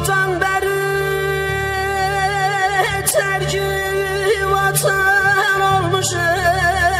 çoktan beri tercih vatan olmuşum.